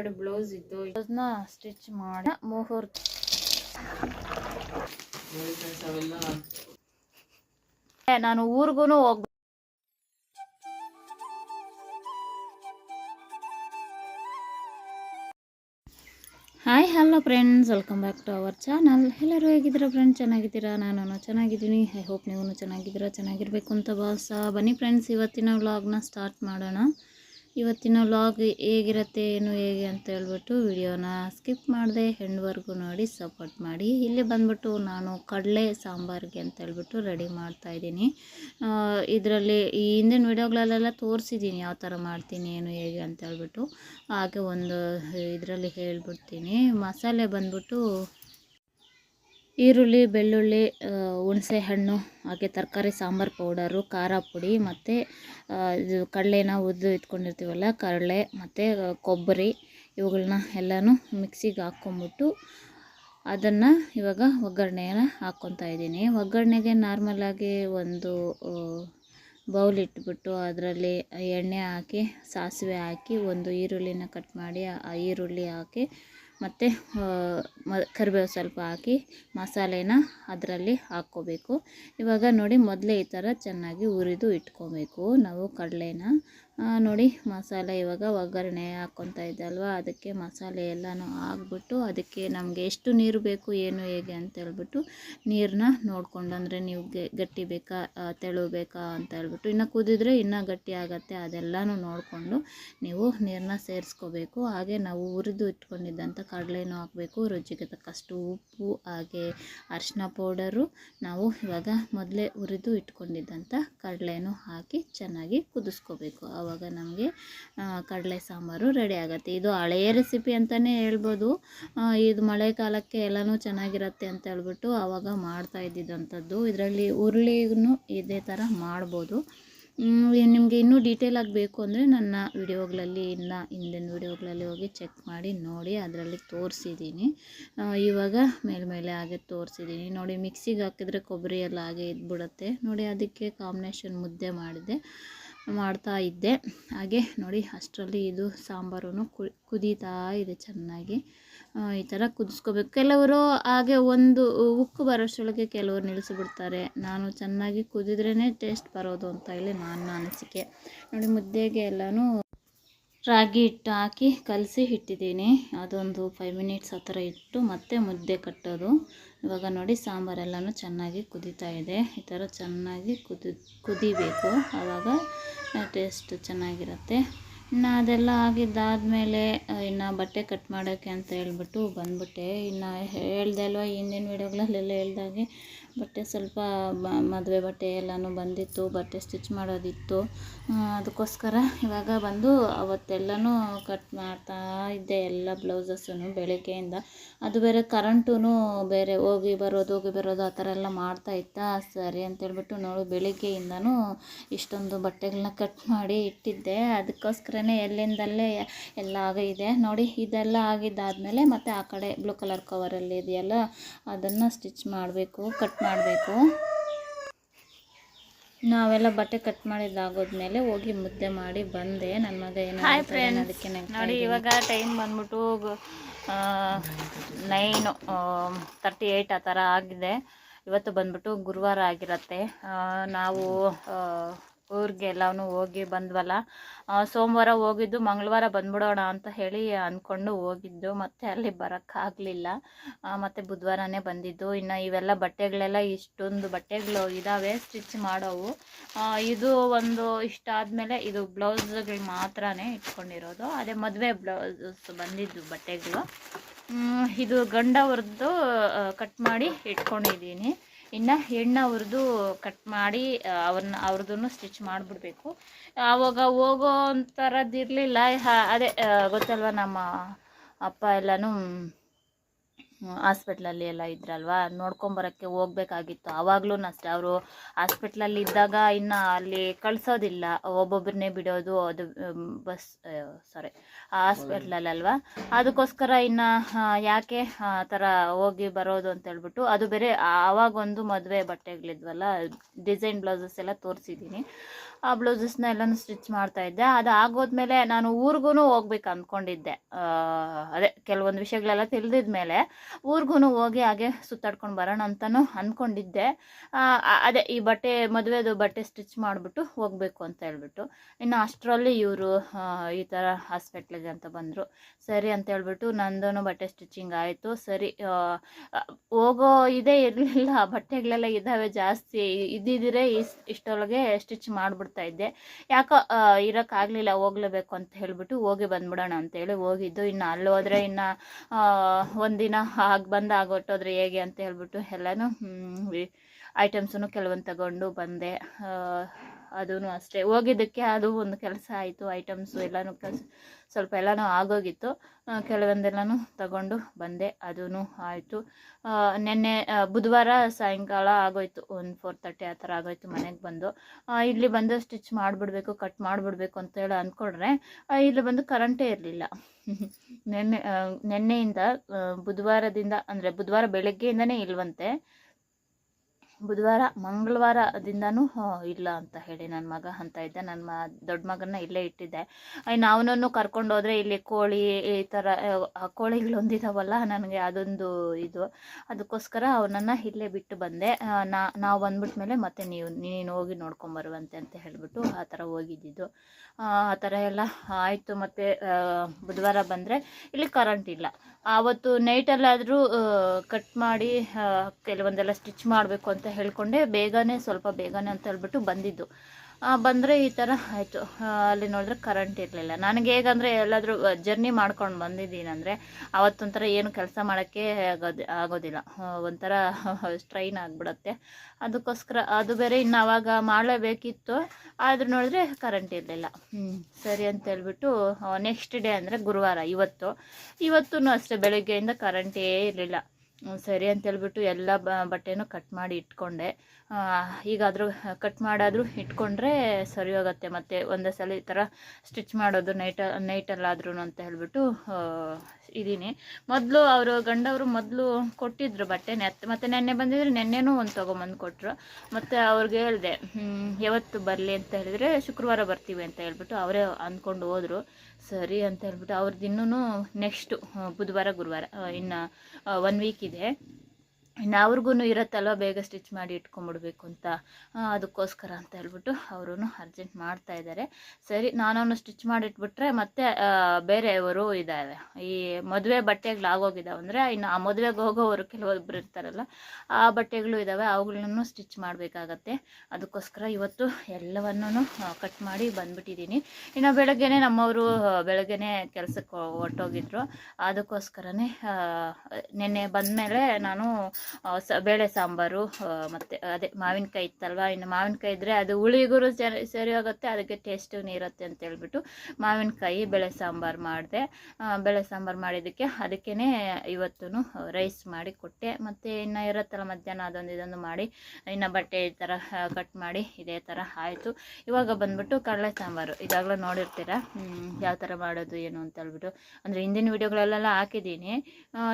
ಎರಡು ಬ್ಲೌಸ್ ಇತ್ತು ಬ್ಲೌಸ್ನ ಸ್ಟಿಚ್ ಮಾಡಿ ಮುಹೂರ್ತ ನಾನು ಊರಿಗೂ ಹೋಗ್ hi hello friends welcome back to our channel ಎಲ್ಲರೂ ಹೇಗಿದ್ದೀರಾ ಫ್ರೆಂಡ್ಸ್ ಚೆನ್ನಾಗಿದ್ದೀರಾ? ನಾನು ಚೆನ್ನಾಗಿದ್ದೀನಿ. ಐ ಹೋಪ್ ನೀವು ಚೆನ್ನಾಗಿದ್ದೀರಾ? ಚೆನ್ನಾಗಿರಬೇಕು ಅಂತ ಭಾವಿಸ ಬನ್ನಿ ಫ್ರೆಂಡ್ಸ್ ಇವತ್ತಿನ ವ್ಲಾಗ್ನ ಸ್ಟಾರ್ಟ್ ಮಾಡೋಣ. ಇವತ್ತಿನ ವ್ಲಾಗ್ ಹೇಗಿರುತ್ತೆ, ಏನು ಹೇಗೆ ಅಂತ ಹೇಳ್ಬಿಟ್ಟು ವಿಡಿಯೋನ ಸ್ಕಿಪ್ ಮಾಡಿದೆ ಹೆಣ್ಣುವರೆಗೂ ನೋಡಿ ಸಪೋರ್ಟ್ ಮಾಡಿ. ಇಲ್ಲಿ ಬಂದ್ಬಿಟ್ಟು ನಾನು ಕಡಲೆ ಸಾಂಬಾರಿಗೆ ಅಂತ ಹೇಳ್ಬಿಟ್ಟು ರೆಡಿ ಮಾಡ್ತಾ ಇದ್ದೀನಿ. ಇದರಲ್ಲಿ ಈ ಹಿಂದಿನ ವಿಡಿಯೋಗಳಲ್ಲೆಲ್ಲ ತೋರಿಸಿದ್ದೀನಿ ಯಾವ ಥರ ಮಾಡ್ತೀನಿ, ಏನು ಹೇಗೆ ಅಂತ ಹೇಳ್ಬಿಟ್ಟು. ಹಾಗೆ ಒಂದು ಇದರಲ್ಲಿ ಹೇಳ್ಬಿಡ್ತೀನಿ. ಮಸಾಲೆ ಬಂದ್ಬಿಟ್ಟು ಈರುಳ್ಳಿ, ಬೆಳ್ಳುಳ್ಳಿ ಹುಣಸೆಹಣ್ಣು ಹುಣಸೆ ಹಣ್ಣು ಹಾಗೆ ತರಕಾರಿ, ಸಾಂಬಾರು ಪೌಡರು, ಖಾರ ಪುಡಿ ಮತ್ತು ಇದು ಕಡಲೆನ ಉದ್ದು ಇಟ್ಕೊಂಡಿರ್ತೀವಲ್ಲ, ಕಡಲೆ ಮತ್ತು ಕೊಬ್ಬರಿ ಇವುಗಳನ್ನ ಎಲ್ಲನೂ ಮಿಕ್ಸಿಗೆ ಹಾಕ್ಕೊಂಬಿಟ್ಟು ಅದನ್ನು ಇವಾಗ ಒಗ್ಗರಣೆನ ಹಾಕ್ಕೊತಾ ಇದ್ದೀನಿ. ಒಗ್ಗರಣೆಗೆ ನಾರ್ಮಲಾಗಿ ಒಂದು ಬೌಲ್ ಇಟ್ಬಿಟ್ಟು ಅದರಲ್ಲಿ ಎಣ್ಣೆ ಹಾಕಿ, ಸಾಸಿವೆ ಹಾಕಿ, ಒಂದು ಈರುಳ್ಳಿನ ಕಟ್ ಮಾಡಿ, ಆ, ಈರುಳ್ಳಿ ಹಾಕಿ ಮತ್ತು ಕರಿಬೇವು ಸ್ವಲ್ಪ ಹಾಕಿ ಮಸಾಲೆನ ಅದರಲ್ಲಿ ಹಾಕ್ಕೋಬೇಕು. ಇವಾಗ ನೋಡಿ ಮೊದಲೇ ಈ ಥರ ಚೆನ್ನಾಗಿ ಹುರಿದು ಇಟ್ಕೋಬೇಕು. ನಾವು ಕಡಲೆನ ನೋಡಿ, ಮಸಾಲೆ ಇವಾಗ ಒಗ್ಗರಣೆ ಹಾಕ್ಕೊತಾ ಇದ್ದಲ್ವ ಅದಕ್ಕೆ ಮಸಾಲೆ ಎಲ್ಲನೂ ಹಾಕ್ಬಿಟ್ಟು ಅದಕ್ಕೆ ನಮಗೆ ಎಷ್ಟು ನೀರು ಬೇಕು, ಏನು ಹೇಗೆ ಅಂತ ಹೇಳ್ಬಿಟ್ಟು ನೀರನ್ನ ನೋಡ್ಕೊಂಡು, ಅಂದರೆ ನೀವು ಗಟ್ಟಿ ಬೇಕಾ ತೆಳು ಬೇಕಾ ಅಂತ ಹೇಳ್ಬಿಟ್ಟು, ಇನ್ನು ಕುದಿದ್ರೆ ಇನ್ನೂ ಗಟ್ಟಿ ಆಗುತ್ತೆ, ಅದೆಲ್ಲನೂ ನೋಡಿಕೊಂಡು ನೀವು ನೀರನ್ನ ಸೇರಿಸ್ಕೋಬೇಕು. ಹಾಗೆ ನಾವು ಹುರಿದು ಇಟ್ಕೊಂಡಿದ್ದಂಥ ಕಡಲೆನೂ ಹಾಕಬೇಕು, ರುಚಿಗೆ ತಕ್ಕಷ್ಟು ಉಪ್ಪು, ಹಾಗೆ ಅರಿಶಿನ ಪೌಡರು ನಾವು ಇವಾಗ ಮೊದಲೇ ಹುರಿದು ಇಟ್ಕೊಂಡಿದ್ದಂಥ ಕಡಲೆನೂ ಹಾಕಿ ಚೆನ್ನಾಗಿ ಕುದಿಸ್ಕೋಬೇಕು. ಆವಾಗ ನಮಗೆ ಕಡಲೆ ಸಾಂಬಾರು ರೆಡಿ ಆಗುತ್ತೆ. ಇದು ಹಳೆಯ ರೆಸಿಪಿ ಅಂತಲೇ ಹೇಳ್ಬೋದು. ಇದು ಮಳೆಗಾಲಕ್ಕೆ ಎಲ್ಲನೂ ಚೆನ್ನಾಗಿರುತ್ತೆ ಅಂತ ಹೇಳ್ಬಿಟ್ಟು ಆವಾಗ ಮಾಡ್ತಾ ಇದ್ದಿದ್ದಂಥದ್ದು. ಇದರಲ್ಲಿ ಹುರುಳಿಗೂ ಇದೇ ಥರ ಮಾಡ್ಬೋದು. ನಿಮಗೆ ಇನ್ನೂ ಡೀಟೇಲ್ ಆಗಬೇಕು ಅಂದರೆ ನನ್ನ ವಿಡಿಯೋಗಳಲ್ಲಿ ಇನ್ನು ಹಿಂದಿನ ವಿಡಿಯೋಗಳಲ್ಲಿ ಹೋಗಿ ಚೆಕ್ ಮಾಡಿ ನೋಡಿ, ಅದರಲ್ಲಿ ತೋರಿಸಿದ್ದೀನಿ ಇವಾಗ ಮೇಲ್ಮೇಲೆ ಹಾಗೆ ತೋರಿಸಿದ್ದೀನಿ ನೋಡಿ ಮಿಕ್ಸಿಗೆ ಹಾಕಿದರೆ ಕೊಬ್ಬರಿ ಎಲ್ಲ ಹಾಗೆ ಇದ್ಬಿಡುತ್ತೆ. ನೋಡಿ, ಅದಕ್ಕೆ ಕಾಂಬಿನೇಷನ್ ಮುದ್ದೆ ಮಾಡಿದೆ ಮಾಡ್ತಾ ಇದ್ದೆ. ಹಾಗೆ ನೋಡಿ, ಅಷ್ಟರಲ್ಲಿ ಇದು ಸಾಂಬಾರು ಕುದೀತಾ ಇದೆ ಚೆನ್ನಾಗಿ. ಈ ಥರ ಕುದಿಸ್ಕೋಬೇಕು. ಕೆಲವರು ಹಾಗೆ ಒಂದು ಉಕ್ಕು ಬರೋಷ್ಟರೊಳಗೆ ಕೆಲವರು ನಿಲ್ಲಿಸಿಬಿಡ್ತಾರೆ. ನಾನು ಚೆನ್ನಾಗಿ ಕುದಿದ್ರೇ ಟೇಸ್ಟ್ ಬರೋದು ಅಂತ ಹೇಳಿ ನನ್ನ ಅನಿಸಿಕೆ. ನೋಡಿ, ಮುದ್ದೆಗೆ ಎಲ್ಲನೂ ರಾಗಿ ಹಿಟ್ಟು ಹಾಕಿ ಕಲಸಿ ಇಟ್ಟಿದ್ದೀನಿ ಅದೊಂದು ಫೈವ್ ಮಿನಿಟ್ಸ್ ಆ ಥರ ಇಟ್ಟು ಮತ್ತೆ ಮುದ್ದೆ ಕಟ್ಟೋದು. ಇವಾಗ ನೋಡಿ ಸಾಂಬಾರೆಲ್ಲನೂ ಚೆನ್ನಾಗಿ ಕುದೀತಾ ಇದೆ. ಈ ಥರ ಚೆನ್ನಾಗಿ ಕುದಿ, ಕುದಿಬೇಕು. ಆವಾಗ ಟೇಸ್ಟ್ ಚೆನ್ನಾಗಿರುತ್ತೆ. ಇನ್ನು ಅದೆಲ್ಲ ಆಗಿದ್ದಾದಮೇಲೆ ಇನ್ನು ಬಟ್ಟೆ ಕಟ್ ಮಾಡೋಕ್ಕೆ ಅಂತ ಹೇಳ್ಬಿಟ್ಟು ಬಂದ್ಬಿಟ್ಟೆ. ಇನ್ನು ಹೇಳ್ದೆ ಅಲ್ವಾ ಹಿಂದಿನ ವೀಡಿಯೋಗಳಲ್ಲೆಲ್ಲ ಹೇಳ್ದಾಗೆ ಬಟ್ಟೆ ಸ್ವಲ್ಪ ಮದುವೆ ಬಟ್ಟೆ ಎಲ್ಲನೂ ಬಂದಿತ್ತು, ಬಟ್ಟೆ ಸ್ಟಿಚ್ ಮಾಡೋದಿತ್ತು. ಅದಕ್ಕೋಸ್ಕರ ಇವಾಗ ಬಂದು ಅವತ್ತೆಲ್ಲನೂ ಕಟ್ ಮಾಡ್ತಾ ಇದ್ದೆ ಎಲ್ಲ ಬ್ಲೌಸಸ್ಸನ್ನು ಬೆಳಗ್ಗೆಯಿಂದ. ಅದು ಬೇರೆ ಕರೆಂಟೂ ಬೇರೆ ಹೋಗಿ ಬರೋದು ಹೋಗಿ ಬರೋದು ಆ ಥರ ಎಲ್ಲ ಮಾಡ್ತಾ ಇತ್ತಾ. ಸರಿ ಅಂತೇಳ್ಬಿಟ್ಟು ನೋಡು, ಬೆಳಿಗ್ಗೆಯಿಂದನೂ ಇಷ್ಟೊಂದು ಬಟ್ಟೆಗಳನ್ನ ಕಟ್ ಮಾಡಿ ಇಟ್ಟಿದ್ದೆ. ಅದಕ್ಕೋಸ್ಕರನೇ ಎಲ್ಲಿಂದಲ್ಲೇ ಎಲ್ಲ ಆಗಿದೆ. ನೋಡಿ, ಇದೆಲ್ಲ ಆಗಿದ್ದಾದಮೇಲೆ ಮತ್ತು ಆ ಕಡೆ ಬ್ಲೂ ಕಲರ್ ಕವರಲ್ಲಿ ಇದೆಯಲ್ಲ, ಅದನ್ನು ಸ್ಟಿಚ್ ಮಾಡಬೇಕು, ಕಟ್ ಮಾಡಬೇಕು. ನಾವೆಲ್ಲ ಬಟ್ಟೆ ಕಟ್ ಮಾಡಿದ್ದಾಗೋದ್ಮೇಲೆ ಹೋಗಿ ಮುದ್ದೆ ಮಾಡಿ ಬಂದೆ. ನನ್ನ ಮಗ ಏನೋ ಅದಕ್ಕೆ ನೋಡಿ ಇವಾಗ ಟೈಮ್ ಬಂದ್ಬಿಟ್ಟು ನೈನು ತರ್ಟಿ ಏಯ್ಟ್ ಆ ಥರ ಆಗಿದೆ. ಇವತ್ತು ಬಂದ್ಬಿಟ್ಟು ಗುರುವಾರ ಆಗಿರತ್ತೆ. ನಾವು ಊರಿಗೆ ಎಲ್ಲನೂ ಹೋಗಿ ಬಂದ್ವಲ್ಲ? ಸೋಮವಾರ ಹೋಗಿದ್ದು ಮಂಗಳವಾರ ಬಂದ್ಬಿಡೋಣ ಅಂತ ಹೇಳಿ ಅಂದ್ಕೊಂಡು ಹೋಗಿದ್ದು. ಮತ್ತೆ ಅಲ್ಲಿ ಬರೋಕ್ಕಾಗಲಿಲ್ಲ ಮತ್ತು ಬುಧವಾರನೇ ಬಂದಿದ್ದು. ಇನ್ನು ಇವೆಲ್ಲ ಬಟ್ಟೆಗಳೆಲ್ಲ ಇಷ್ಟೊಂದು ಬಟ್ಟೆಗಳು ಇದ್ದಾವೆ ಸ್ಟಿಚ್ ಮಾಡೋವು. ಇದು ಒಂದು ಇಷ್ಟಾದಮೇಲೆ ಇದು ಬ್ಲೌಸ್ಗಳು ಮಾತ್ರನೇ ಇಟ್ಕೊಂಡಿರೋದು. ಅದೇ ಮದುವೆ ಬ್ಲೌಸಸ್ ಬಂದಿದ್ದು ಬಟ್ಟೆಗಳು. ಇದು ಗಂಡವ್ರದ್ದು ಕಟ್ ಮಾಡಿ ಇಟ್ಕೊಂಡಿದ್ದೀನಿ. ಇನ್ನು ಹೆಣ್ಣವ್ರದ್ದು ಕಟ್ ಮಾಡಿ ಅವ್ರನ್ನ ಅವ್ರದ್ದು ಸ್ಟಿಚ್ ಮಾಡಿಬಿಡ್ಬೇಕು. ಆವಾಗ ಹೋಗೋ ಥರದ್ದು ಇರಲಿಲ್ಲ ಅದೇ ಗೊತ್ತಲ್ವ ನಮ್ಮ ಅಪ್ಪ ಎಲ್ಲನೂ ಹಾಸ್ಪಿಟ್ಲಲ್ಲಿ ಎಲ್ಲ ಇದ್ರಲ್ವ? ನೋಡ್ಕೊಂಬರೋಕ್ಕೆ ಹೋಗ್ಬೇಕಾಗಿತ್ತು. ಆವಾಗಲೂ ಅಷ್ಟೇ ಅವರು ಹಾಸ್ಪಿಟ್ಲಲ್ಲಿ ಇದ್ದಾಗ ಇನ್ನು ಅಲ್ಲಿ ಕಳಿಸೋದಿಲ್ಲ. ಒಬ್ಬೊಬ್ಬರನ್ನೇ ಬಿಡೋದು, ಅದು ಬಸ್ ಸಾರಿ ಹಾಸ್ಪಿಟ್ಲಲ್ಲಲ್ವಾ? ಅದಕ್ಕೋಸ್ಕರ ಇನ್ನು ಯಾಕೆ ಆ ಥರ ಹೋಗಿ ಬರೋದು ಅಂತ ಹೇಳ್ಬಿಟ್ಟು, ಅದು ಬೇರೆ ಆವಾಗೊಂದು ಮದುವೆ ಬಟ್ಟೆಗಳಿದ್ವಲ್ಲ, ಡಿಸೈನ್ ಬ್ಲೌಸಸ್ ಎಲ್ಲ ತೋರಿಸಿದ್ದೀನಿ. ಆ ಬ್ಲೌಸಸ್ನ ಎಲ್ಲನೂ ಸ್ಟಿಚ್ ಮಾಡ್ತಾ ಇದ್ದೆ. ಅದು ಆಗೋದ್ಮೇಲೆ ನಾನು ಊರಿಗೂ ಹೋಗ್ಬೇಕು ಅಂದ್ಕೊಂಡಿದ್ದೆ. ಅದೇ, ಕೆಲವೊಂದು ವಿಷಯಗಳೆಲ್ಲ ತಿಳಿದಿದ ಮೇಲೆ ಊರಿಗೂ ಹೋಗಿ ಹಾಗೆ ಸುತ್ತಾಡ್ಕೊಂಡು ಬರೋಣ ಅಂತಲೂ ಅಂದ್ಕೊಂಡಿದ್ದೆ ಅದೇ ಈ ಬಟ್ಟೆ, ಮದುವೆದು ಬಟ್ಟೆ ಸ್ಟಿಚ್ ಮಾಡಿಬಿಟ್ಟು ಹೋಗಬೇಕು ಅಂತ ಹೇಳ್ಬಿಟ್ಟು. ಇನ್ನು ಅಷ್ಟರಲ್ಲಿ ಇವರು ಈ ಥರ ಹಾಸ್ಪಿಟ್ಲಿಗೆ ಅಂತ ಬಂದರು. ಸರಿ ಅಂತ ಹೇಳ್ಬಿಟ್ಟು ನಂದೂ ಬಟ್ಟೆ ಸ್ಟಿಚಿಂಗ್ ಆಯಿತು. ಸರಿ ಹೋಗೋ ಇದೇ ಇರಲಿಲ್ಲ. ಬಟ್ಟೆಗಳೆಲ್ಲ ಇದ್ದಾವೆ ಜಾಸ್ತಿ. ಇದ್ದಿದ್ರೆ ಇಷ್ಟೊಳಗೆ ಸ್ಟಿಚ್ ಮಾಡಿಬಿಡ್ತಾ ಇದ್ದೆ. ಯಾಕೋ ಇರೋಕ್ಕಾಗಲಿಲ್ಲ, ಹೋಗ್ಲೇಬೇಕು ಅಂತ ಹೇಳ್ಬಿಟ್ಟು ಹೋಗಿ ಬಂದ್ಬಿಡೋಣ ಅಂತೇಳಿ ಹೋಗಿದ್ದು. ಇನ್ನು ಅಲ್ಲಿ ಹೋದರೆ ಇನ್ನು ಒಂದಿನ ಆಗಿ ಬಂದು ಆಗೊಟ್ಟೋದ್ರೆ ಹೇಗೆ ಅಂತ ಹೇಳ್ಬಿಟ್ಟು ಎಲ್ಲನೂ ಐಟಮ್ಸನ್ನು ಕೆಲವೊಂದು ತಗೊಂಡು ಬಂದೆ. ಅದೂ ಅಷ್ಟೇ. ಹೋಗಿದ್ದಕ್ಕೆ ಅದು ಒಂದು ಕೆಲಸ ಆಯಿತು, ಐಟಮ್ಸು ಎಲ್ಲನೂ ಕೆಲಸ ಸ್ವಲ್ಪ ಎಲ್ಲನೂ ಆಗೋಗಿತ್ತು. ಕೆಲವೊಂದೆಲ್ಲನೂ ತಗೊಂಡು ಬಂದೆ ಅದೂ ಆಯಿತು. ನಿನ್ನೆ ಬುಧವಾರ ಸಾಯಂಕಾಲ ಆಗೋಯ್ತು, ಒಂದು ಫೋರ್ ತರ್ಟಿ ಆ ಥರ ಆಗೋಯ್ತು ಮನೆಗೆ ಬಂದು. ಇಲ್ಲಿ ಬಂದು ಸ್ಟಿಚ್ ಮಾಡಿಬಿಡ್ಬೇಕು ಕಟ್ ಮಾಡಿಬಿಡ್ಬೇಕು ಅಂತ ಹೇಳಿ ಅಂದ್ಕೊಂಡ್ರೆ ಇಲ್ಲಿ ಬಂದು ಕರೆಂಟೇ ಇರಲಿಲ್ಲ. ನಿನ್ನೆ ನಿನ್ನೆಯಿಂದ ಬುಧವಾರದಿಂದ, ಅಂದರೆ ಬುಧವಾರ ಬೆಳಗ್ಗೆಯಿಂದನೇ ಇಲ್ವಂತೆ. ಬುಧವಾರ ಮಂಗಳವಾರದಿಂದನೂ ಇಲ್ಲ ಅಂತ ಹೇಳಿ ನನ್ನ ಮಗ ಅಂತ ಇದ್ದೆ. ನನ್ನ ಮ, ದೊಡ್ಡ ಮಗನ್ನ ಇಲ್ಲೇ ಇಟ್ಟಿದ್ದೆ. ಇನ್ನು ಅವನನ್ನು ಕರ್ಕೊಂಡು ಹೋದರೆ ಇಲ್ಲಿ ಕೋಳಿ, ಈ ಥರ ಕೋಳಿಗಳು ಕೋಳಿಗಳೊಂದಿದಾವಲ್ಲ, ನನಗೆ ಅದೊಂದು ಇದು. ಅದಕ್ಕೋಸ್ಕರ ಅವನನ್ನು ಇಲ್ಲೇ ಬಿಟ್ಟು ಬಂದೆ. ನಾ, ನಾವು ಬಂದ್ಬಿಟ್ಟ ಮೇಲೆ ಮತ್ತೆ ನೀವು, ನೀನು ಹೋಗಿ ನೋಡ್ಕೊಂಬರುವಂತೆ ಅಂತ ಹೇಳಿಬಿಟ್ಟು ಆ ಥರ ಹೋಗಿದ್ದಿದ್ದು. ಆ ಥರ ಎಲ್ಲ ಆಯಿತು. ಮತ್ತು ಬುಧವಾರ ಬಂದರೆ ಇಲ್ಲಿ ಕರೆಂಟ್ ಇಲ್ಲ. ಆವತ್ತು ನೈಟಲ್ಲಾದರೂ ಕಟ್ ಮಾಡಿ ಕೆಲವೊಂದೆಲ್ಲ ಸ್ಟಿಚ್ ಮಾಡಬೇಕು ಅಂತ ಹೇಳಿಕೊಂಡೆ. ಬೇಗನೆ, ಸ್ವಲ್ಪ ಬೇಗನೆ ಅಂತ ಹೇಳ್ಬಿಟ್ಟು ಬಂದಿದ್ದು. ಬಂದರೆ ಈ ಥರ ಆಯಿತು. ಅಲ್ಲಿ ನೋಡಿದ್ರೆ ಕರೆಂಟ್ ಇರಲಿಲ್ಲ. ನನಗೆ ಹೇಗಂದರೆ ಎಲ್ಲಾದರೂ ಜರ್ನಿ ಮಾಡ್ಕೊಂಡು ಬಂದಿದ್ದೀನಂದರೆ ಅವತ್ತೊಂಥರ ಏನು ಕೆಲಸ ಮಾಡೋಕ್ಕೆ ಆಗೋದು, ಆಗೋದಿಲ್ಲ. ಒಂಥರ ಸ್ಟ್ರೈನ್ ಆಗಿಬಿಡತ್ತೆ. ಅದಕ್ಕೋಸ್ಕರ ಅದು ಬೇರೆ ಇನ್ನು ಆವಾಗ ಮಾಡಲೇಬೇಕಿತ್ತು. ಆದರೂ ನೋಡಿದ್ರೆ ಕರೆಂಟ್ ಇರಲಿಲ್ಲ. ಸರಿ ಅಂತ ಹೇಳ್ಬಿಟ್ಟು ನೆಕ್ಸ್ಟ್ ಡೇ ಅಂದರೆ ಗುರುವಾರ, ಇವತ್ತು. ಇವತ್ತೂ ಅಷ್ಟೇ, ಬೆಳಗ್ಗೆಯಿಂದ ಕರೆಂಟೇ ಇರಲಿಲ್ಲ. ಸರಿ ಅಂತ ಹೇಳ್ಬಿಟ್ಟು ಎಲ್ಲ ಬಟ್ಟೆನೂ ಕಟ್ ಮಾಡಿ ಇಟ್ಕೊಂಡೆ. ಈಗಾದರೂ ಕಟ್ ಮಾಡಾದರೂ ಇಟ್ಕೊಂಡ್ರೆ ಸರಿ ಹೋಗುತ್ತೆ. ಮತ್ತು ಒಂದೇ ಸಲ ಈ ಥರ ಸ್ಟಿಚ್ ಮಾಡೋದು ನೈಟ ನೈಟಲ್ಲಾದ್ರೂ ಅಂತ ಹೇಳ್ಬಿಟ್ಟು ಇದ್ದೀನಿ ಮೊದಲು ಅವರು, ಗಂಡವರು ಮೊದಲು ಕೊಟ್ಟಿದ್ರು ಬಟ್ಟೆ ನೆತ್, ಮತ್ತು ನೆನ್ನೆ ಬಂದಿದ್ರೆ ನೆನ್ನೆನೂ ಒಂದು ತೊಗೊಂಬಂದು ಕೊಟ್ಟರು ಮತ್ತು ಅವ್ರಿಗೆ ಹೇಳಿದೆ ಯಾವತ್ತು ಬರಲಿ ಅಂತ ಹೇಳಿದರೆ ಶುಕ್ರವಾರ ಬರ್ತೀವಿ ಅಂತ ಹೇಳ್ಬಿಟ್ಟು ಅವರೇ ಅಂದ್ಕೊಂಡು ಹೋದರು. ಸರಿ ಅಂತ ಹೇಳ್ಬಿಟ್ಟು ಅವ್ರದ್ದು ಇನ್ನೂ ನೆಕ್ಸ್ಟು ಬುಧವಾರ, ಗುರುವಾರ ಇನ್ನು ಒನ್ ವೀಕ್ ಇದೆ. ಇನ್ನು ಅವ್ರಿಗೂ ಇರತ್ತಲ್ವ ಬೇಗ ಸ್ಟಿಚ್ ಮಾಡಿ ಇಟ್ಕೊಂಬಿಡ್ಬೇಕು ಅಂತ ಅದಕ್ಕೋಸ್ಕರ ಅಂತ ಹೇಳ್ಬಿಟ್ಟು ಅವರು ಅರ್ಜೆಂಟ್ ಮಾಡ್ತಾ ಇದ್ದಾರೆ ಸರಿ ನಾನು ಸ್ಟಿಚ್ ಮಾಡಿಟ್ಬಿಟ್ರೆ ಮತ್ತೆ ಬೇರೆಯವರು ಇದ್ದಾವೆ ಈ ಮದುವೆ ಬಟ್ಟೆಗಳು ಆಗೋಗಿದ್ದಾವೆ ಅಂದರೆ ಇನ್ನು ಆ ಮದುವೆಗೆ ಹೋಗೋವರು ಕೆಲವೊಬ್ರು ಇರ್ತಾರಲ್ಲ, ಆ ಬಟ್ಟೆಗಳು ಇದ್ದಾವೆ ಅವುಗಳನ್ನು ಸ್ಟಿಚ್ ಮಾಡಬೇಕಾಗತ್ತೆ. ಅದಕ್ಕೋಸ್ಕರ ಇವತ್ತು ಎಲ್ಲವನ್ನೂ ಕಟ್ ಮಾಡಿ ಬಂದ್ಬಿಟ್ಟಿದ್ದೀನಿ ಇನ್ನು ಬೆಳಗ್ಗೆನೆ ನಮ್ಮವರು ಬೆಳಗ್ಗೆನೆ ಕೆಲಸಕ್ಕೆ ಹೊರಟೋಗಿದ್ರು. ಅದಕ್ಕೋಸ್ಕರನೇ ನಿನ್ನೆ ಬಂದಮೇಲೆ ನಾನು ಸ, ಬೇಳೆ ಸಾಂಬಾರು ಮತ್ತು ಅದೇ ಮಾವಿನಕಾಯಿ ಇತ್ತಲ್ವ? ಇನ್ನು ಮಾವಿನಕಾಯಿ ಇದ್ದರೆ ಅದು ಹುಳಿಗುರು ಸರಿ ಸರಿ ಹೋಗುತ್ತೆ, ಅದಕ್ಕೆ ಟೇಸ್ಟೂ ಇರುತ್ತೆ ಅಂತ ಹೇಳ್ಬಿಟ್ಟು ಮಾವಿನಕಾಯಿ, ಬೇಳೆ ಸಾಂಬಾರು ಮಾಡಿದೆ. ಬೇಳೆ ಸಾಂಬಾರು ಮಾಡಿದ್ದಕ್ಕೆ ಅದಕ್ಕೇ ಇವತ್ತು ರೈಸ್ ಮಾಡಿ ಕೊಟ್ಟೆ. ಮತ್ತು ಇನ್ನು ಇರುತ್ತಲ್ಲ ಮಧ್ಯಾಹ್ನ ಅದೊಂದು ಇದೊಂದು ಮಾಡಿ, ಇನ್ನು ಬಟ್ಟೆ ಈ ಥರ ಕಟ್ ಮಾಡಿ ಇದೇ ಥರ ಆಯಿತು. ಇವಾಗ ಬಂದ್ಬಿಟ್ಟು ಕಡಲೆ ಸಾಂಬಾರು. ಈಗಾಗಲೇ ನೋಡಿರ್ತೀರ? ಯಾವ ಥರ ಮಾಡೋದು, ಏನು ಅಂತ ಹೇಳ್ಬಿಟ್ಟು. ಅಂದರೆ ಹಿಂದಿನ ವೀಡಿಯೋಗಳಲ್ಲೆಲ್ಲ ಹಾಕಿದ್ದೀನಿ.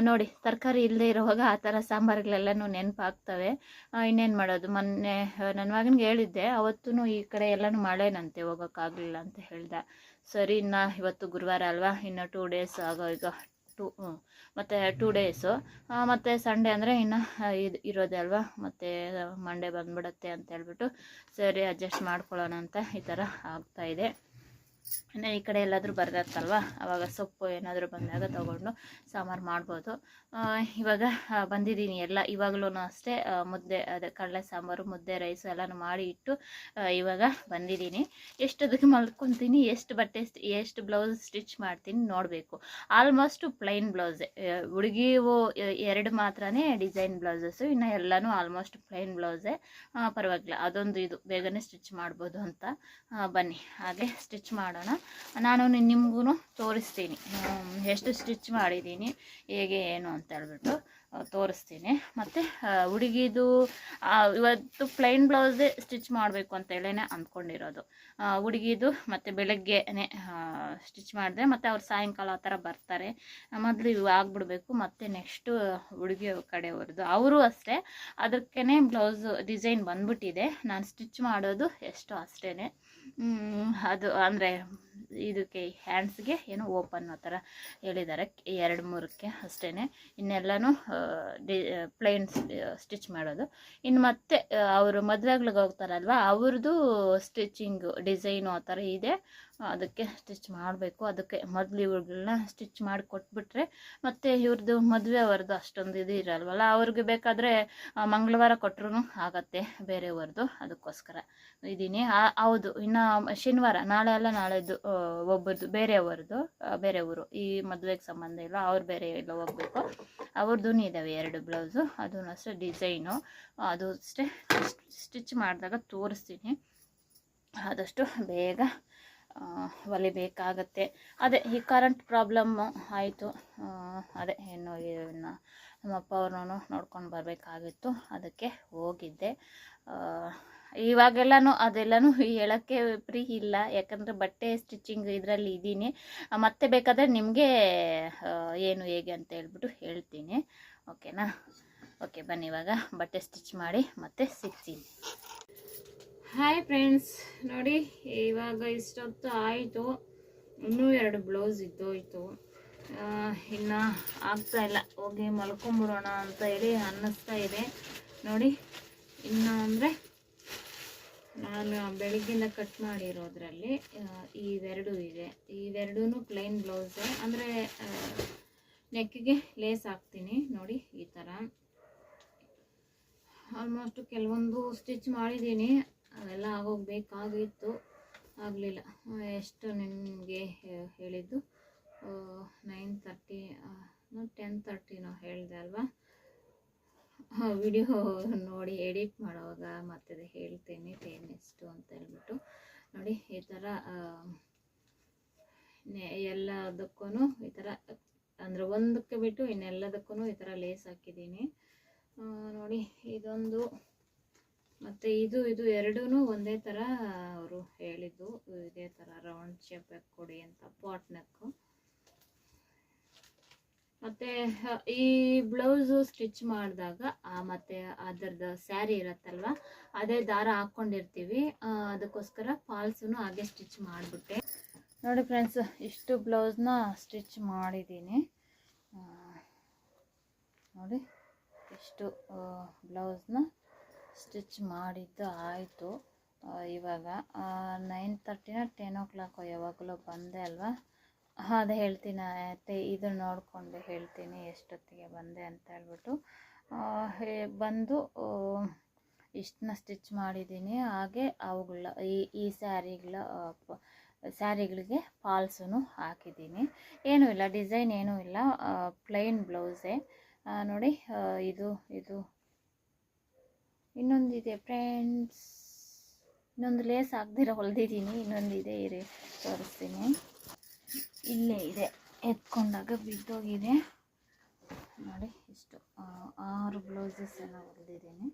ನೋಡಿ, ತರಕಾರಿ ಇಲ್ಲದೆ ಇರುವಾಗ ಆ ಥರ ಸಾಂಬಾರುಗಳೆಲ್ಲನೂ ನೆನಪಾಗ್ತವೆ. ಇನ್ನೇನು ಮಾಡೋದು? ಮೊನ್ನೆ ನನ್ನ ಮಗನಿಗೆ ಹೇಳಿದ್ದೆ ಅವತ್ತೂ ಈ ಕಡೆ ಎಲ್ಲನೂ ಮಳೆನಂತೆ ಹೋಗೋಕ್ಕಾಗಲಿಲ್ಲ ಅಂತ ಹೇಳ್ದೆ. ಸರಿ, ಇನ್ನು ಇವತ್ತು ಗುರುವಾರ ಅಲ್ವಾ? ಇನ್ನು ಟೂ ಡೇಸ್ ಆಗೋ, ಈಗ ಟೂ ಮತ್ತು ಟೂ ಡೇಸು ಮತ್ತು ಸಂಡೇ ಅಂದರೆ ಇನ್ನು ಇದು, ಇರೋದೇ ಅಲ್ವಾ? ಮತ್ತು ಮಂಡೇ ಬಂದುಬಿಡತ್ತೆ ಅಂತ ಹೇಳ್ಬಿಟ್ಟು, ಸರಿ ಅಡ್ಜಸ್ಟ್ ಮಾಡ್ಕೊಳ್ಳೋಣ ಅಂತ ಈ ಥರ ಆಗ್ತಾಯಿದೆ ಇನ್ನು ಈ ಕಡೆ ಎಲ್ಲಾದರೂ ಬರ್ತಲ್ವ ಆವಾಗ ಸೊಪ್ಪು ಏನಾದರೂ ಬಂದಾಗ ತೊಗೊಂಡು ಸಾಂಬಾರು ಮಾಡ್ಬೋದು. ಇವಾಗ ಬಂದಿದ್ದೀನಿ ಎಲ್ಲ. ಇವಾಗಲೂ ಅಷ್ಟೇ ಮುದ್ದೆ, ಅದೇ ಕಡಲೆ ಸಾಂಬಾರು, ಮುದ್ದೆ, ರೈಸ್ ಎಲ್ಲನೂ ಮಾಡಿ ಇಟ್ಟು ಇವಾಗ ಬಂದಿದ್ದೀನಿ. ಅದಕ್ಕೆ ಮಲ್ಕೊತೀನಿ, ಎಷ್ಟು ಬಟ್ಟೆ, ಎಷ್ಟು ಬ್ಲೌಸ್ ಸ್ಟಿಚ್ ಮಾಡ್ತೀನಿ ನೋಡಬೇಕು. ಆಲ್ಮೋಸ್ಟ್ ಪ್ಲೈನ್ ಬ್ಲೌಸೆ ಹುಡುಗಿವು ಎರಡು ಮಾತ್ರನೇ ಡಿಸೈನ್ ಬ್ಲೌಸಸ್ಸು ಇನ್ನು ಎಲ್ಲನೂ ಆಲ್ಮೋಸ್ಟ್ ಪ್ಲೈನ್ ಬ್ಲೌಸೆ. ಪರವಾಗಿಲ್ಲ, ಅದೊಂದು ಇದು. ಬೇಗನೆ ಸ್ಟಿಚ್ ಮಾಡ್ಬೋದು ಅಂತ ಬನ್ನಿ. ಹಾಗೆ ಸ್ಟಿಚ್ ಮಾಡೋಣ. ನಾನು ನಿಮಗೂ ತೋರಿಸ್ತೀನಿ. ಎಷ್ಟು ಸ್ಟಿಚ್ ಮಾಡಿದ್ದೀನಿ, ಹೇಗೆ ಏನು ಅಂತ ಹೇಳ್ಬಿಟ್ಟು ತೋರಿಸ್ತೀನಿ. ಮತ್ತು ಹುಡುಗಿದು ಇವತ್ತು ಪ್ಲೈನ್ ಬ್ಲೌಸೇ ಸ್ಟಿಚ್ ಮಾಡಬೇಕು ಅಂತ ಹೇಳೇ ಅಂದ್ಕೊಂಡಿರೋದು. ಹುಡುಗಿದು ಮತ್ತು ಬೆಳಗ್ಗೆನೆ ಸ್ಟಿಚ್ ಮಾಡಿದೆ. ಮತ್ತು ಅವ್ರು ಸಾಯಂಕಾಲ ಆ ಥರ ಬರ್ತಾರೆ. ಮೊದಲು ಇವು ಆಗಿಬಿಡ್ಬೇಕು. ಮತ್ತು ನೆಕ್ಸ್ಟು ಹುಡುಗಿ ಕಡೆಯವ್ರದ್ದು. ಅವರು ಅಷ್ಟೇ. ಅದಕ್ಕೇ ಬ್ಲೌಸ್ ಡಿಸೈನ್ ಬಂದ್ಬಿಟ್ಟಿದೆ. ನಾನು ಸ್ಟಿಚ್ ಮಾಡೋದು ಎಷ್ಟು ಅಷ್ಟೇ ಅದು ಅಂದರೆ ಇದಕ್ಕೆ ಹ್ಯಾಂಡ್ಸ್ಗೆ ಏನು ಓಪನ್ ಆ ಥರ ಹೇಳಿದ್ದಾರೆ. ಎರಡು ಮೂರಕ್ಕೆ ಅಷ್ಟೇ ಇನ್ನೆಲ್ಲನೂ ಡಿ ಪ್ಲೈನ್ ಸ್ಟಿಚ್ ಮಾಡೋದು. ಇನ್ನು ಮತ್ತೆ ಅವರು ಮದುವೆಗಳಿಗೆ ಹೋಗ್ತಾರಲ್ವ ಅವ್ರದ್ದು ಸ್ಟಿಚಿಂಗು ಡಿಸೈನು ಆ ಥರ ಇದೆ. ಅದಕ್ಕೆ ಸ್ಟಿಚ್ ಮಾಡಬೇಕು. ಅದಕ್ಕೆ ಮೊದಲು ಇವ್ರಗಳನ್ನ ಸ್ಟಿಚ್ ಮಾಡಿ ಕೊಟ್ಬಿಟ್ರೆ ಮತ್ತು ಇವ್ರದ್ದು ಮದುವೆ ಅವ್ರದ್ದು ಅಷ್ಟೊಂದು ಇದು ಇರಲ್ವಲ್ಲ? ಅವ್ರಿಗೆ ಬೇಕಾದರೆ ಮಂಗಳವಾರ ಕೊಟ್ಟರು ಆಗತ್ತೆ ಬೇರೆಯವ್ರದ್ದು ಅದಕ್ಕೋಸ್ಕರ ಇದ್ದೀನಿ ಹೌದು, ಇನ್ನು ಶನಿವಾರ, ನಾಳೆ ಅಲ್ಲ, ನಾಳೆದು ಒಬ್ಬರದ್ದು ಒಬ್ಬರದು ಬೇರೆಯವ್ರದ್ದು ಬೇರೆ ಊರು. ಈ ಮದುವೆಗೆ ಸಂಬಂಧ ಇಲ್ಲ, ಅವ್ರು ಬೇರೆ ಎಲ್ಲ ಹೋಗ್ಬೇಕು. ಅವ್ರದ್ದು ಇದ್ದಾವೆ ಎರಡು ಬ್ಲೌಸು ಅದೂ ಅಷ್ಟೇ ಡಿಸೈನು. ಅದು ಅಷ್ಟೇ. ಸ್ಟಿಚ್ ಮಾಡಿದಾಗ ತೋರಿಸ್ತೀನಿ. ಆದಷ್ಟು ಬೇಗ ಆ, ಬೇಕಾಗುತ್ತೆ. ಅದೇ ಈ ಕರೆಂಟ್ ಪ್ರಾಬ್ಲಮ್ಮು ಆಯಿತು. ಅದೇ ಏನು ಇನ್ನು ನಮ್ಮಪ್ಪ ಅವ್ರನ್ನೂ ನೋಡ್ಕೊಂಡು ಬರಬೇಕಾಗಿತ್ತು. ಅದಕ್ಕೆ ಹೋಗಿದ್ದೆ. ಇವಾಗೆಲ್ಲನೂ ಅದೆಲ್ಲನೂ ಹೇಳೋಕ್ಕೆ ಫ್ರೀ ಇಲ್ಲ. ಯಾಕಂದರೆ ಬಟ್ಟೆ ಸ್ಟಿಚಿಂಗ್ ಇದರಲ್ಲಿ ಇದ್ದೀನಿ. ಮತ್ತೆ ಬೇಕಾದರೆ ನಿಮಗೆ ಏನು ಹೇಗೆ ಅಂತ ಹೇಳ್ಬಿಟ್ಟು ಹೇಳ್ತೀನಿ. ಓಕೆನಾ ಓಕೆ ಬನ್ನಿ ಇವಾಗ. ಬಟ್ಟೆ ಸ್ಟಿಚ್ ಮಾಡಿ ಮತ್ತೆ ಸಿಗ್ತೀನಿ. ಹಾಯ್ ಫ್ರೆಂಡ್ಸ್ ನೋಡಿ, ಇವಾಗ ಇಷ್ಟೊತ್ತು ಆಯಿತು. ಇನ್ನೂ ಎರಡು ಬ್ಲೌಸ್ ಇದ್ದೋಯ್ತು. ಇನ್ನು ಆಗ್ತಾ ಇಲ್ಲ. ಹೋಗಿ ಮಲ್ಕೊಂಬಿಡೋಣ ಅಂತ ಹೇಳಿ ಅನ್ನಿಸ್ತಾ ಇದೆ. ನೋಡಿ, ಇನ್ನು ಅಂದರೆ ನಾನು ಬೆಳಿಗ್ಗೆಯಿಂದ ಕಟ್ ಮಾಡಿರೋದ್ರಲ್ಲಿ ಇವೆರಡು ಇದೆ. ಇವೆರಡೂ ಪ್ಲೈನ್ ಬ್ಲೌಸೆ ಅಂದರೆ ನೆಕ್ಕಿಗೆ ಲೇಸ್ ಹಾಕ್ತೀನಿ. ನೋಡಿ, ಈ ಥರ ಆಲ್ಮೋಸ್ಟ್ ಕೆಲವೊಂದು ಸ್ಟಿಚ್ ಮಾಡಿದ್ದೀನಿ. ಅವೆಲ್ಲ ಆಗೋಗ್ಬೇಕಾಗಿತ್ತು. ಆಗಲಿಲ್ಲ. ಎಷ್ಟು ನಿಮಗೆ ಹೇಳಿದ್ದು? ನೈನ್ ತರ್ಟಿ ಟೆನ್ ತರ್ಟಿನೋ ಹೇಳಿದೆ ಅಲ್ವಾ? ವಿಡಿಯೋ ನೋಡಿ ಎಡಿಟ್ ಮಾಡುವಾಗ ಮತ್ತೆ ಹೇಳ್ತೀನಿ ಟೈಮ್ ಎಷ್ಟು ಅಂತ ಹೇಳ್ಬಿಟ್ಟು. ನೋಡಿ, ಈ ಥರ ಎಲ್ಲದಕ್ಕೂ ಈ ಥರ ಅಂದರೆ ಒಂದಕ್ಕೆ ಬಿಟ್ಟು ಇನ್ನೆಲ್ಲದಕ್ಕೂ ಈ ಥರ ಲೇಸ್ ಹಾಕಿದ್ದೀನಿ. ನೋಡಿ, ಇದೊಂದು ಮತ್ತು ಇದು ಇದು ಎರಡೂ ಒಂದೇ ಥರ ಅವರು ಹೇಳಿದ್ದು. ಇದೇ ಥರ ರೌಂಡ್ ಶೇಪ್ ಕೊಡಿ ಅಂತ ಪಾಟ್ ನೆಕ್ಕು ಮತ್ತು ಈ ಬ್ಲೌಸು ಸ್ಟಿಚ್ ಮಾಡಿದಾಗ ಮತ್ತು ಅದರದ್ದು ಸ್ಯಾರಿ ಇರುತ್ತಲ್ವ, ಅದೇ ದಾರ ಹಾಕ್ಕೊಂಡಿರ್ತೀವಿ ಅದಕ್ಕೋಸ್ಕರ ಫಾಲ್ಸನ್ನು ಹಾಗೆ ಸ್ಟಿಚ್ ಮಾಡಿಬಿಟ್ಟೆ. ನೋಡಿ ಫ್ರೆಂಡ್ಸ್ ಇಷ್ಟು ಬ್ಲೌಸ್ನ ಸ್ಟಿಚ್ ಮಾಡಿದ್ದೀನಿ. ನೋಡಿ, ಇಷ್ಟು ಬ್ಲೌಸ್ನ ಸ್ಟಿಚ್ ಮಾಡಿದ್ದು ಆಯಿತು. ಇವಾಗ ನೈನ್ ತರ್ಟಿನ ಟೆನ್ ಓ ಕ್ಲಾಕು ಯಾವಾಗಲೂ ಬಂದೆ ಅಲ್ವಾ? ಅದು ಹೇಳ್ತೀನಿ ಅತ್ತೆ ಇದು ನೋಡಿಕೊಂಡು ಹೇಳ್ತೀನಿ ಎಷ್ಟೊತ್ತಿಗೆ ಬಂದೆ ಅಂತ ಹೇಳ್ಬಿಟ್ಟು. ಹೇ- ಬಂದು ಇಷ್ಟನ್ನ ಸ್ಟಿಚ್ ಮಾಡಿದ್ದೀನಿ. ಹಾಗೆ ಅವುಗಳ, ಈ ಈ ಸ್ಯಾರಿಗಳ ಸ್ಯಾರಿಗಳಿಗೆ ಫಾಲ್ಸನ್ನು ಹಾಕಿದ್ದೀನಿ. ಏನೂ ಇಲ್ಲ, ಡಿಸೈನ್ ಏನೂ ಇಲ್ಲ ಪ್ಲೈನ್ ಬ್ಲೌಸೇ. ನೋಡಿ ಇದು ಇದು ಇನ್ನೊಂದಿದೆ ಫ್ರೆಂಡ್ಸ್ ಇನ್ನೊಂದು ಲೇಸ್ ಹಾಕ್ದಿರ ಹೊಲ್ದಿದ್ದೀನಿ, ಇನ್ನೊಂದಿದೆ ಇರಿ, ತೋರಿಸ್ತೀನಿ. ಇಲ್ಲೇ ಇದೆ, ಎತ್ಕೊಂಡಾಗ ಬಿದ್ದೋಗಿದೆ. ನೋಡಿ, ಇಷ್ಟು ಆರು ಬ್ಲೌಸಸ್ ಎಲ್ಲ ಹೊಲ್ದಿದ್ದೀನಿ.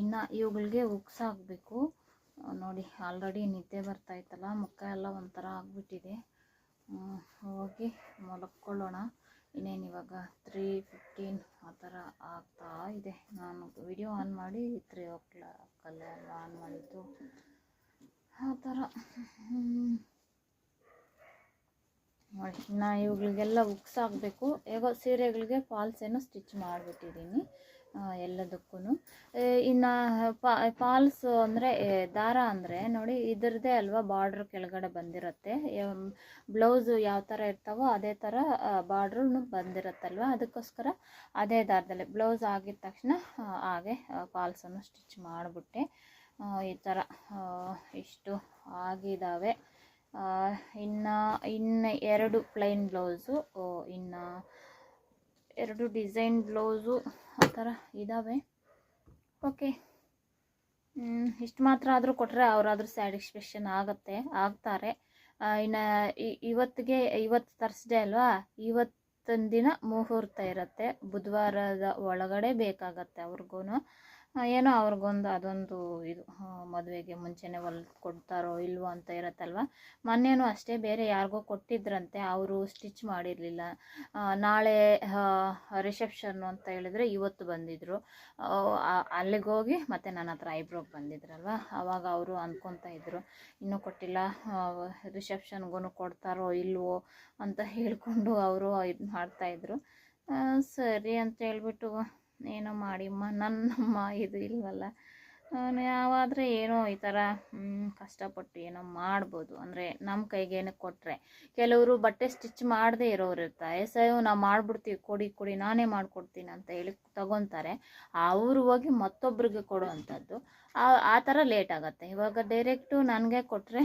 ಇನ್ನು ಇವುಗಳಿಗೆ ಹಾಕಬೇಕು. ನೋಡಿ ಆಲ್ರೆಡಿ ನಿದ್ದೆ ಬರ್ತಾಯಿತ್ತಲ್ಲ ಮುಖ ಎಲ್ಲ ಒಂಥರ ಆಗಿಬಿಟ್ಟಿದೆ. ಹೋಗಿ ಮಲಕ್ಕೊಳ್ಳೋಣ ಇನ್ನೇನು ಇವಾಗ ತ್ರೀ ಫಿಫ್ಟೀನ್ ಆ ಥರ ಆಗ್ತಾ ಇದೆ. ನಾನು ವಿಡಿಯೋ ಆನ್ ಮಾಡಿ ತ್ರೀ ಓ ಕ್ಲಾಕಲ್ಲಿ ಆನ್ ಮಾಡಿದ್ದು ಆ ಥರ. ನೋಡಿ ನಾ ಇವುಗಳಿಗೆಲ್ಲ ಬುಕ್ಸ್ ಹಾಕಬೇಕು. ಹೇಗೋ ಸೀರೆಗಳಿಗೆ ಫಾಲ್ಸ್ ಏನೋ ಸ್ಟಿಚ್ ಮಾಡಿಬಿಟ್ಟಿದ್ದೀನಿ. ಎಲ್ಲದಕ್ಕೂ. ಇನ್ನು ಫಾಲ್ಸ್ ಅಂದರೆ ದಾರ ಅಂದರೆ, ನೋಡಿ ಇದರದೇ ಅಲ್ವಾ, ಬಾರ್ಡ್ರ್ ಕೆಳಗಡೆ ಬಂದಿರುತ್ತೆ. ಬ್ಲೌಸು ಯಾವ ಥರ ಇರ್ತಾವೋ ಅದೇ ಥರ ಬಾರ್ಡ್ರೂ ಬಂದಿರುತ್ತಲ್ವ? ಅದಕ್ಕೋಸ್ಕರ ಅದೇ ದಾರದಲ್ಲಿ. ಬ್ಲೌಸ್ ಆಗಿದ ತಕ್ಷಣ ಹಾಗೆ ಫಾಲ್ಸನ್ನು ಸ್ಟಿಚ್ ಮಾಡಿಬಿಟ್ಟೆ. ಈ ಥರ ಇಷ್ಟು ಆಗಿದ್ದಾವೆ ಇನ್ನು ಇನ್ನು ಎರಡು ಪ್ಲೈನ್ ಬ್ಲೌಸು ಇನ್ನು ಎರಡು ಡಿಸೈನ್ ಬ್ಲೌಸು ಆ ಥರ ಇದ್ದಾವೆ. ಓಕೆ. ಇಷ್ಟು ಮಾತ್ರ ಆದರೂ ಕೊಟ್ಟರೆ ಅವರಾದ್ರೂ ಸ್ಯಾಟಿಸ್ಫ್ಯಾಕ್ಷನ್ ಆಗುತ್ತೆ, ಆಗ್ತಾರೆ. ಇನ್ನು ಇವತ್ತಿಗೆ ಇವತ್ತು ತರ್ಸ್ಡೇ ಅಲ್ವಾ? ಇವತ್ತಿನ ದಿನ ಮುಹೂರ್ತ ಇರುತ್ತೆ. ಬುಧವಾರದ ಒಳಗಡೆ ಬೇಕಾಗತ್ತೆ ಅವ್ರಿಗೂ ಏನೋ ಅವ್ರಿಗೊಂದು ಅದೊಂದು ಇದು ಮದುವೆಗೆ ಮುಂಚೆನೇ ಹೊಲ್ದು ಕೊಡ್ತಾರೋ ಇಲ್ವೋ ಅಂತ ಇರುತ್ತಲ್ವ? ಮೊನ್ನೆನೂ ಅಷ್ಟೇ ಬೇರೆ ಯಾರಿಗೋ ಕೊಟ್ಟಿದ್ರಂತೆ, ಅವರು ಸ್ಟಿಚ್ ಮಾಡಿರಲಿಲ್ಲ. ನಾಳೆ ರಿಸೆಪ್ಷನ್ನು ಅಂತ ಹೇಳಿದ್ರೆ ಇವತ್ತು ಬಂದಿದ್ದರು ಅಲ್ಲಿಗೆ ಹೋಗಿ ಮತ್ತೆ ನನ್ನ ಹತ್ರ ಐಬ್ರೋಗೆ ಬಂದಿದ್ರಲ್ವ? ಆವಾಗ ಅವರು ಅಂದ್ಕೊತಾ ಇದ್ದರು ಇನ್ನೂ ಕೊಟ್ಟಿಲ್ಲ ರಿಸೆಪ್ಷನ್ಗೂ ಕೊಡ್ತಾರೋ ಇಲ್ವೋ? ಅಂತ ಹೇಳಿಕೊಂಡು ಅವರು ಇದು ಮಾಡ್ತಾಯಿದ್ರು ಸರಿ ಅಂತ ಹೇಳ್ಬಿಟ್ಟು ಏನೋ ಮಾಡಿಮ್ಮ ನನ್ನಮ್ಮ ಇದು ಇಲ್ವಲ್ಲ. ಯಾವಾದರೆ ಏನೋ ಈ ಥರ ಕಷ್ಟಪಟ್ಟು ಏನೋ ಮಾಡ್ಬೋದು. ಅಂದರೆ ನಮ್ಮ ಕೈಗೇನೆ ಕೊಟ್ಟರೆ ಕೆಲವರು ಬಟ್ಟೆ ಸ್ಟಿಚ್ ಮಾಡದೇ ಇರೋರು ಇರ್ತಾರೆ. ಸರ್ ನಾವು ಮಾಡಿಬಿಡ್ತೀವಿ, ಕೊಡಿ ಕೊಡಿ, ನಾನೇ ಮಾಡಿಕೊಡ್ತೀನಿ ಅಂತ ಹೇಳಿ ತಗೊತಾರೆ. ಅವರು ಹೋಗಿ ಮತ್ತೊಬ್ರಿಗೆ ಕೊಡುವಂಥದ್ದು. ಆ ಥರ ಲೇಟ್ ಆಗುತ್ತೆ. ಇವಾಗ ಡೈರೆಕ್ಟು ನನಗೆ ಕೊಟ್ಟರೆ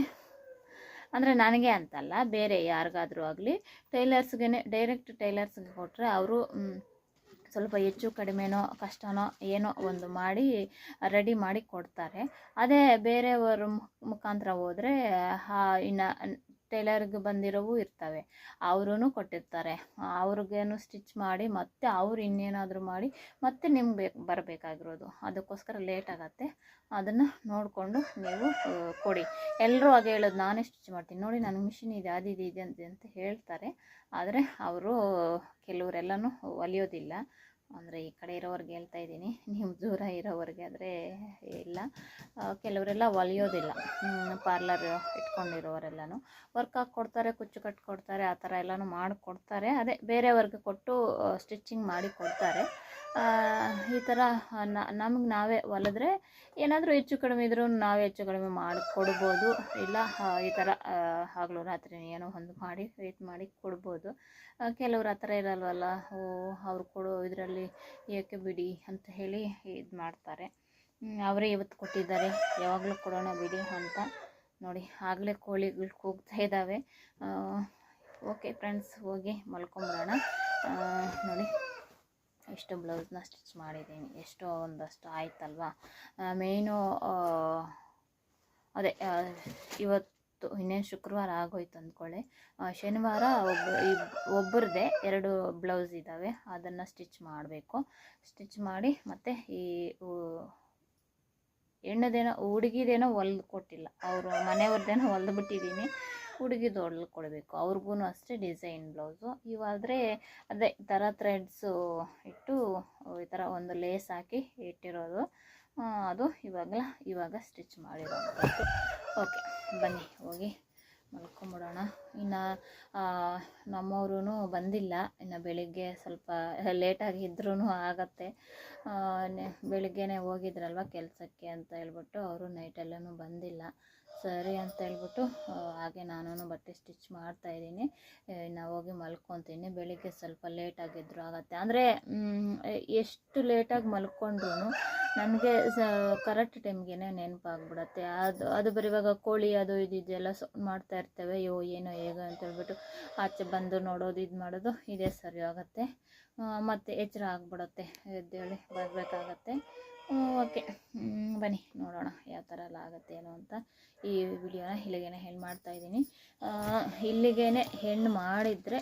ಅಂದರೆ ನನಗೆ ಅಂತಲ್ಲ, ಬೇರೆ ಯಾರಿಗಾದ್ರೂ ಆಗಲಿ ಟೈಲರ್ಸ್ಗೆ ಡೈರೆಕ್ಟ್ ಟೈಲರ್ಸ್ಗೆ ಕೊಟ್ಟರೆ ಅವರು ಸ್ವಲ್ಪ ಹೆಚ್ಚು ಕಡಿಮೆನೋ ಕಷ್ಟನೋ ಏನೋ ಒಂದು ಮಾಡಿ ರೆಡಿ ಮಾಡಿ ಕೊಡ್ತಾರೆ. ಅದೇ ಬೇರೆಯವರು ಮುಖ- ಮುಖಾಂತರ ಹೋದರೆ ಇನ್ನು ಟೈಲರ್ಗೆ ಬಂದಿರೋವು ಇರ್ತವೆ. ಅವರೂ ಕೊಟ್ಟಿರ್ತಾರೆ. ಅವ್ರಿಗೇನು ಸ್ಟಿಚ್ ಮಾಡಿ, ಮತ್ತೆ ಅವ್ರು ಇನ್ನೇನಾದರೂ ಮಾಡಿ, ಮತ್ತೆ ನಿಮ್ಗೆ ಬೇಕು ಬರಬೇಕಾಗಿರೋದು. ಅದಕ್ಕೋಸ್ಕರ ಲೇಟ್ ಆಗುತ್ತೆ. ಅದನ್ನು ನೋಡಿಕೊಂಡು ನೀವು ಕೊಡಿ. ಎಲ್ಲರೂ ಹಾಗೆ ಹೇಳೋದು, ನಾನೇ ಸ್ಟಿಚ್ ಮಾಡ್ತೀನಿ. ನೋಡಿ, ನನಗೆ ಮಿಷಿನ್ ಇದೆ ಇದು, ಇದೆ, ಅಂತ ಹೇಳ್ತಾರೆ. ಆದರೆ, ಅವರು, ಕೆಲವರೆಲ್ಲನೂ ಹೊಲಿಯೋದಿಲ್ಲ ಅಂದರೆ ಈ ಕಡೆ ಇರೋವ್ರಿಗೆ ಹೇಳ್ತಾ ಇದ್ದೀನಿ. ನೀವು ದೂರ ಇರೋವ್ರಿಗೆ ಆದರೆ ಇಲ್ಲ. ಕೆಲವರೆಲ್ಲ ಒಲಿಯೋದಿಲ್ಲ. ಪಾರ್ಲರ್ ಇಟ್ಕೊಂಡಿರೋರೆಲ್ಲನೂ. ವರ್ಕ್ ಹಾಕಿ ಕೊಡ್ತಾರೆ, ಕುಚ್ಚು ಕಟ್ಟಿ ಕೊಡ್ತಾರೆ, ಆ ಥರ ಎಲ್ಲನೂ ಮಾಡಿಕೊಡ್ತಾರೆ. ಅದೇ ಬೇರೆಯವ್ರಿಗೆ ಕೊಟ್ಟು ಸ್ಟಿಚಿಂಗ್ ಮಾಡಿ ಕೊಡ್ತಾರೆ. ಈ ಥರ ನಮಗೆ ನಾವೇ ಹೊಲಿದ್ರೆ ಏನಾದರೂ ಹೆಚ್ಚು ಕಡಿಮೆ ಇದ್ರೂ ನಾವೇ ಹೆಚ್ಚು ಕಡಿಮೆ ಮಾಡಿ ಕೊಡ್ಬೋದು. ಇಲ್ಲ ಈ ಥರ ಹಗಲು ರಾತ್ರಿ ಏನೋ ಒಂದು ಮಾಡಿ ವೇಟ್ ಮಾಡಿ ಕೊಡ್ಬೋದು. ಕೆಲವ್ರು ಆ ಥರ ಇರಲ್ವಲ್ಲ? ಓ, ಅವ್ರು ಕೊಡೋ ಇದರಲ್ಲಿ ಏಕೆ ಬಿಡಿ ಅಂತ ಹೇಳಿ ಇದು ಮಾಡ್ತಾರೆ. ಅವರೇ ಇವತ್ತು ಕೊಟ್ಟಿದ್ದಾರೆ. ಯಾವಾಗಲೂ ಕೊಡೋಣ ಬಿಡಿ ಅಂತ ನೋಡಿ, ಆಗಲೇ ಕೋಳಿಗಳು ಕೂಗ್ತಾ ಇದ್ದಾವೆ ಓಕೆ ಫ್ರೆಂಡ್ಸ್ ಹೋಗಿ ಮಲ್ಕೊಂಬಿಡೋಣ. ನೋಡಿ. ಎಷ್ಟು ಬ್ಲೌಸ್ನ ಸ್ಟಿಚ್ ಮಾಡಿದ್ದೀನಿ. ಎಷ್ಟೋ ಒಂದಷ್ಟು ಆಯ್ತಲ್ವಾ? ಮೇಯ್ನು ಅದೇ ಇವತ್ತು, ಇನ್ನೇನು ಶುಕ್ರವಾರ ಆಗೋಯ್ತು ಅಂದ್ಕೊಳ್ಳಿ. ಶನಿವಾರ ಒಬ್ಬ ಒಬ್ಬರದೇ ಎರಡು ಬ್ಲೌಸ್ ಇದ್ದಾವೆ ಅದನ್ನು ಸ್ಟಿಚ್ ಮಾಡಬೇಕು. ಸ್ಟಿಚ್ ಮಾಡಿ ಮತ್ತು ಈ ಹೆಣ್ಣದೇನೋ ಹುಡುಗಿದೇನೋ ಹೊಲ್ದು ಕೊಟ್ಟಿಲ್ಲ. ಅವರು ಮನೆಯವ್ರದ್ದೇನೋ ಹೊಲ್ದು ಬಿಟ್ಟಿದ್ದೀನಿ ಹುಡುಗಿದು ಕೊಡಬೇಕು. ಅವ್ರಿಗೂ ಅಷ್ಟೇ ಡಿಸೈನ್ ಬ್ಲೌಸು ಇವಾದರೆ ಅದೇ ಥರ ಥ್ರೆಡ್ಸು ಇಟ್ಟು ಈ ಥರ ಒಂದು ಲೇಸ್ ಹಾಕಿ ಇಟ್ಟಿರೋದು. ಅದು ಇವಾಗಲ, ಇವಾಗ ಸ್ಟಿಚ್ ಮಾಡಿರೋದು. ಓಕೆ ಬನ್ನಿ, ಹೋಗಿ ಮಲ್ಕೊಂಬಿಡೋಣ. ಇನ್ನು ನಮ್ಮವ್ರೂ ಬಂದಿಲ್ಲ. ಇನ್ನು ಬೆಳಿಗ್ಗೆ ಸ್ವಲ್ಪ ಲೇಟಾಗಿ ಇದ್ರೂ ಆಗತ್ತೆ. ಬೆಳಿಗ್ಗೆನೇ ಹೋಗಿದ್ರಲ್ವ ಕೆಲಸಕ್ಕೆ ಅಂತ ಹೇಳ್ಬಿಟ್ಟು ಅವರು ನೈಟೆಲ್ಲೂ ಬಂದಿಲ್ಲ. ಸರಿ ಅಂತ ಹೇಳ್ಬಿಟ್ಟು ಹಾಗೆ ನಾನು ಬಟ್ಟೆ ಸ್ಟಿಚ್ ಮಾಡ್ತಾ ನಾವು ಹೋಗಿ ಮಲ್ಕೊತೀನಿ. ಬೆಳಿಗ್ಗೆ ಸ್ವಲ್ಪ ಲೇಟಾಗಿದ್ರು ಆಗತ್ತೆ. ಅಂದರೆ ಎಷ್ಟು ಲೇಟಾಗಿ ಮಲ್ಕೊಂಡ್ರು ನನಗೆ ಕರೆಕ್ಟ್ ಟೈಮ್ಗೆ ನೆನಪಾಗ್ಬಿಡತ್ತೆ. ಅದು ಅದು ಬರೀ ಇವಾಗ ಕೋಳಿ ಅದು ಇದು ಇದೆಲ್ಲ ಸೌಂಡ್ ಮಾಡ್ತಾ ಇರ್ತೇವೆ. ಅಯ್ಯೋ, ಏನೋ ಹೇಗೋ ಅಂತ ಹೇಳ್ಬಿಟ್ಟು ಆಚೆ ಬಂದು ನೋಡೋದು, ಇದು ಮಾಡೋದು, ಇದೇ ಸರಿ ಆಗುತ್ತೆ. ಮತ್ತು ಎಚ್ಚರ ಆಗ್ಬಿಡತ್ತೆ. ಎದ್ದೇಳಿ ಬರಬೇಕಾಗತ್ತೆ. ಓಕೆ ಬನ್ನಿ, ನೋಡೋಣ ಯಾವ ಥರ ಎಲ್ಲ ಆಗುತ್ತೆ ಏನೋ ಅಂತ ಈ ವಿಡಿಯೋನ ಇಲ್ಲಿಗೇನೆ ಹೆಣ್ಣು ಮಾಡ್ತಾ ಇದ್ದೀನಿ. ಇಲ್ಲಿಗೇನೆ ಹೆಣ್ಣು ಮಾಡಿದರೆ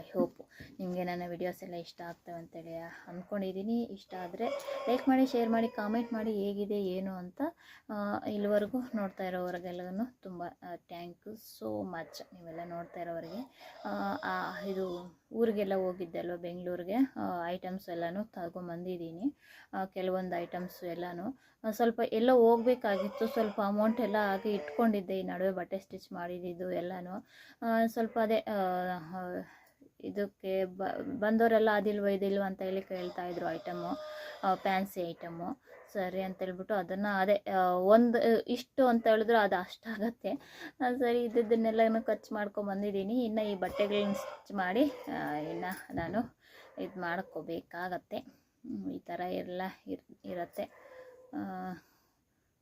ಐ ಹೋಪ್ ನಿಮಗೆ ನನ್ನ ವಿಡಿಯೋಸ್ ಎಲ್ಲ ಇಷ್ಟ ಆಗ್ತವೆ ಅಂತೇಳಿ ಅಂದ್ಕೊಂಡಿದ್ದೀನಿ ಇಷ್ಟ ಆದರೆ ಲೈಕ್ ಮಾಡಿ ಶೇರ್ ಮಾಡಿ ಕಾಮೆಂಟ್ ಮಾಡಿ ಹೇಗಿದೆ, ಏನು ಅಂತ ಇಲ್ಲಿವರೆಗೂ ನೋಡ್ತಾ ಇರೋವ್ರಿಗೆಲ್ಲನೂ ತುಂಬ ಥ್ಯಾಂಕ್ ಯು ಸೋ ಮಚ್ ನೀವೆಲ್ಲ ನೋಡ್ತಾ ಇರೋವರೆಗೆ. ಇದು ಊರಿಗೆಲ್ಲ ಹೋಗಿದ್ದೆ ಅಲ್ವ ಬೆಂಗಳೂರಿಗೆ ಐಟಮ್ಸ್ ಎಲ್ಲನೂ ತಗೊಂಬಂದಿದ್ದೀನಿ. ಕೆಲವೊಂದು ಐಟಮ್ಸು ಎಲ್ಲನೂ ಸ್ವಲ್ಪ ಎಲ್ಲ ಹೋಗ್ಬೇಕಾಗಿತ್ತು, ಸ್ವಲ್ಪ ಅಮೌಂಟ್ ಎಲ್ಲ ಹಾಗೆ ಇಟ್ಕೊಂಡಿದ್ದೆ. ಈ ನಡುವೆ ಬಟ್ಟೆ ಸ್ಟಿಚ್ ಮಾಡಿದ್ದು ಎಲ್ಲನೂ ಸ್ವಲ್ಪ ಅದೇ ಇದಕ್ಕೆ ಬಂದವರೆಲ್ಲ ಅದಿಲ್ವ ಇದಿಲ್ವ ಅಂತ ಹೇಳಿ ಕೇಳ್ತಾ ಇದ್ರು ಐಟಮು ಫ್ಯಾನ್ಸಿ ಐಟಮು ಸರಿ ಅಂತ ಹೇಳ್ಬಿಟ್ಟು ಅದನ್ನು ಅದೇ ಒಂದು, ಇಷ್ಟು ಅಂತ ಹೇಳಿದ್ರು ಅದು ಅಷ್ಟಾಗತ್ತೆ. ನಾನು ಸರಿ ಏನು ಖರ್ಚು ಮಾಡ್ಕೊಂಡು ಬಂದಿದ್ದೀನಿ. ಇನ್ನು ಈ ಬಟ್ಟೆಗಳನ್ನ ಸ್ಟಿಚ್ ಮಾಡಿ ಇನ್ನು ನಾನು ಇದು ಮಾಡ್ಕೋಬೇಕಾಗತ್ತೆ. ಈ ಥರ ಎಲ್ಲ ಇರ್, ಇರತ್ತೆ.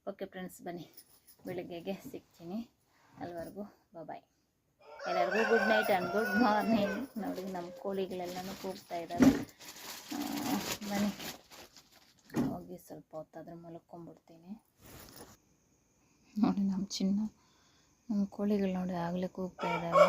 ಓಕೆ ಫ್ರೆಂಡ್ಸ್ ಬನ್ನಿ. ಬೆಳಗ್ಗೆಗೆ ಸಿಗ್ತೀನಿ. ಅಲ್ಲಿವರೆಗೂ ಬಾಯ್ ಎಲ್ಲರಿಗೂ good night and good morning ನೋಡಿ ನಮ್ಮ ಕೋಳಿಗಳೆಲ್ಲನೂ ಕೂಗ್ತಾ ಇದ್ದಾರೆ ಮನೆ ಹೋಗಿ ಸ್ವಲ್ಪ ಹೊತ್ತಾದ್ರೆ ಮಲ್ಕೊಂಬಿಡ್ತೀನಿ. ನೋಡಿ ನಮ್ಮ ಚಿನ್ನ, ನಮ್ಮ ಕೋಳಿಗಳು ನೋಡಿ ಆಗಲೇ ಕೂಗ್ತಾ ಇದ್ದಾವೆ